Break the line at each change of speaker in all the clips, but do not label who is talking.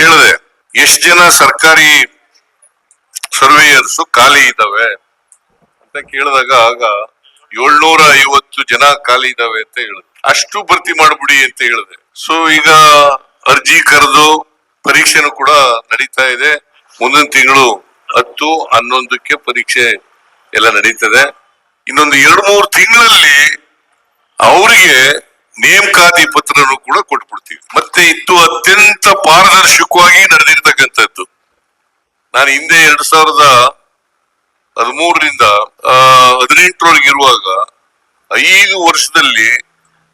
ಕೇಳಿದೆ, ಎಷ್ಟು ಜನ ಸರ್ಕಾರಿ ಸರ್ವೇಯರ್ಸ್ ಖಾಲಿ ಇದ್ದಾವೆ ಅಂತ ಕೇಳಿದಾಗ ಆಗ ಏಳ್ನೂರ ಐವತ್ತು ಜನ ಖಾಲಿ ಇದ್ದಾವೆ ಅಂತ ಹೇಳಿದ್ರು. ಅಷ್ಟು ಭರ್ತಿ ಮಾಡ್ಬಿಡಿ ಅಂತ ಹೇಳಿದೆ. ಸೊ ಈಗ ಅರ್ಜಿ ಕರೆದು ಪರೀಕ್ಷೆನೂ ಕೂಡ ನಡೀತಾ ಇದೆ. ಮುಂದಿನ ತಿಂಗಳು ಹತ್ತು ಹನ್ನೊಂದಕ್ಕೆ ಪರೀಕ್ಷೆ ಎಲ್ಲ ನಡೀತದೆ. ಇನ್ನೊಂದು ಎರಡು ಮೂರು ತಿಂಗಳಲ್ಲಿ ನೇಮಕಾತಿ ಪತ್ರನು ಕೂಡ ಕೊಟ್ಬಿಡ್ತೀವಿ. ಮತ್ತೆ ಇದು ಅತ್ಯಂತ ಪಾರದರ್ಶಕವಾಗಿ ನಡೆದಿರ್ತಕ್ಕಂಥದ್ದು. ನಾನು ಹಿಂದೆ ಎರಡ್ ಸಾವಿರದ ಹದಿಮೂರರಿಂದ ಹದಿನೆಂಟರೊಳಗೆ ಇರುವಾಗ ಐದು ವರ್ಷದಲ್ಲಿ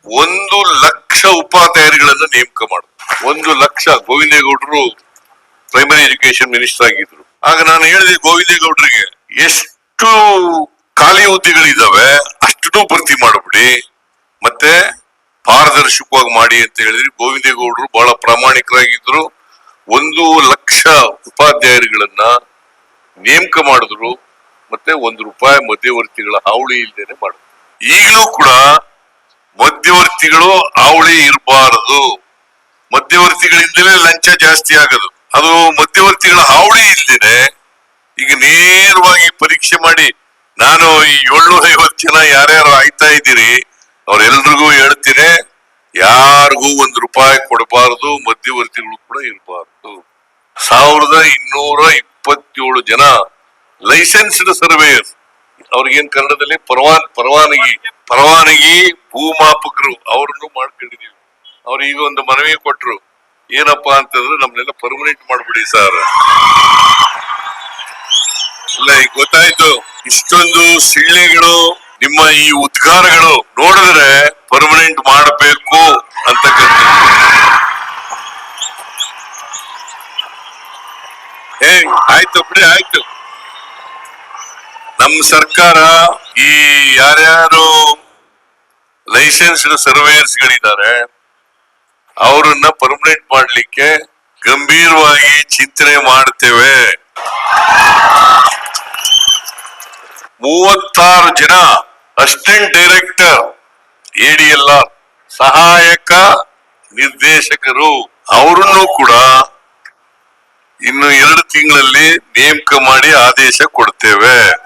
ಒಂದು ಲಕ್ಷ ಉಪಾಧ್ಯಾಯರುಗಳನ್ನು ನೇಮಕ ಮಾಡಿದ್ರು ಒಂದು ಲಕ್ಷ. ಗೋವಿಂದೇಗೌಡರು ಪ್ರೈಮರಿ ಎಜುಕೇಶನ್ ಮಿನಿಸ್ಟರ್ ಆಗಿದ್ರು. ಆಗ ನಾನು ಹೇಳಿದೆ, ಗೋವಿಂದೇಗೌಡರಿಗೆ, ಎಷ್ಟು ಖಾಲಿ ಹುದ್ದೆಗಳಿದಾವೆ ಅಷ್ಟು ಭರ್ತಿ ಮಾಡ್ಬಿಡಿ. ಪಾರದರ್ಶಕವಾಗಿ ಮಾಡಿ ಅಂತ ಹೇಳಿದ್ರಿ ಗೋವಿಂದೇಗೌಡರು ಬಹಳ ಪ್ರಾಮಾಣಿಕರಾಗಿದ್ರು. ಒಂದು ಲಕ್ಷ ಉಪಾಧ್ಯಾಯರುಗಳನ್ನ ನೇಮಕ ಮಾಡಿದ್ರು. ಮತ್ತೆ ಒಂದು ರೂಪಾಯಿ ಮಧ್ಯವರ್ತಿಗಳ ಹಾವಳಿ ಇಲ್ದೇನೆ ಮಾಡಿದ್ರು. ಈಗಲೂ ಕೂಡ ಮಧ್ಯವರ್ತಿಗಳು ಹಾವಳಿ ಇರಬಾರದು. ಮಧ್ಯವರ್ತಿಗಳಿಂದಲೇ ಲಂಚ ಜಾಸ್ತಿ ಆಗೋದು. ಅದು ಮಧ್ಯವರ್ತಿಗಳ ಹಾವಳಿ ಇಲ್ದೇನೆ ಈಗ ನೇರವಾಗಿ ಪರೀಕ್ಷೆ ಮಾಡಿ ನಾನು ಈ ಏಳ್ನೂರ ಐವತ್ತು ಜನ ಯಾರ್ಯಾರು ಆಯ್ತಾ ಇದ್ದೀರಿ, ಅವ್ರೆಲ್ರಿಗೂ ಹೇಳ್ತೀನಿ. ಯಾರಿಗೂ ಒಂದು ರೂಪಾಯಿ ಕೊಡಬಾರದು, ಮಧ್ಯವರ್ತಿಗಳು ಕೂಡ ಇರಬಾರದು. ಸಾವಿರದ ಇನ್ನೂರ ಇಪ್ಪತ್ತೇಳು ಜನ ಲೈಸೆನ್ಸ್ಡ್ ಸರ್ವೇಯರ್ಸ್. ಅವ್ರಿಗೇನ್ ಕನ್ನಡದಲ್ಲಿ ಪರವಾನ್, ಪರವಾನಗಿ ಪರವಾನಗಿ ಭೂಮಾಪಕರು ಅವ್ರನ್ನು ಮಾಡ್ಕೊಂಡಿದೀವಿ. ಅವ್ರು ಈಗ ಒಂದು ಮನವಿ ಕೊಟ್ರು, ಏನಪ್ಪಾ ಅಂತಂದ್ರೆ ನಮ್ನೆಲ್ಲ ಪರ್ಮನೆಂಟ್ ಮಾಡ್ಬಿಡಿ ಸರ್. ಇಲ್ಲ ಈಗ ಗೊತ್ತಾಯ್ತು, ಇಷ್ಟೊಂದು ಸಿಳ್ಳೆಗಳು ನಿಮ್ಮ ಈ ಉದ್ಗಾರಗಳು ನೋಡಿದ್ರೆ ಪರ್ಮನೆಂಟ್ ಮಾಡಬೇಕು ಆಯ್ತು ಬಿಡಿ, ಆಯ್ತು. ನಮ್ಮ ಸರ್ಕಾರ ಈ ಯಾರ್ಯಾರು ಲೈಸೆನ್ಸ್ಡ್ ಸರ್ವೇಯರ್ಸ್ ಗಳಿದ್ದಾರೆ, ಅವರನ್ನ ಪರ್ಮನೆಂಟ್ ಮಾಡ್ಲಿಕ್ಕೆ ಗಂಭೀರವಾಗಿ ಚಿಂತನೆ ಮಾಡ್ತೇವೆ. ಮೂವತ್ತಾರು ಜನ ಅಸಿಸ್ಟೆಂಟ್ ಡೈರೆಕ್ಟರ್ ಎಡಿಎಲ್ಆರ್ ಸಹಾಯಕ ನಿರ್ದೇಶಕರು, ಅವರನ್ನು ಕೂಡ ಇನ್ನು ಎರಡು ತಿಂಗಳಲ್ಲಿ ನೇಮಕ ಮಾಡಿ ಆದೇಶ ಕೊಡ್ತೇವೆ.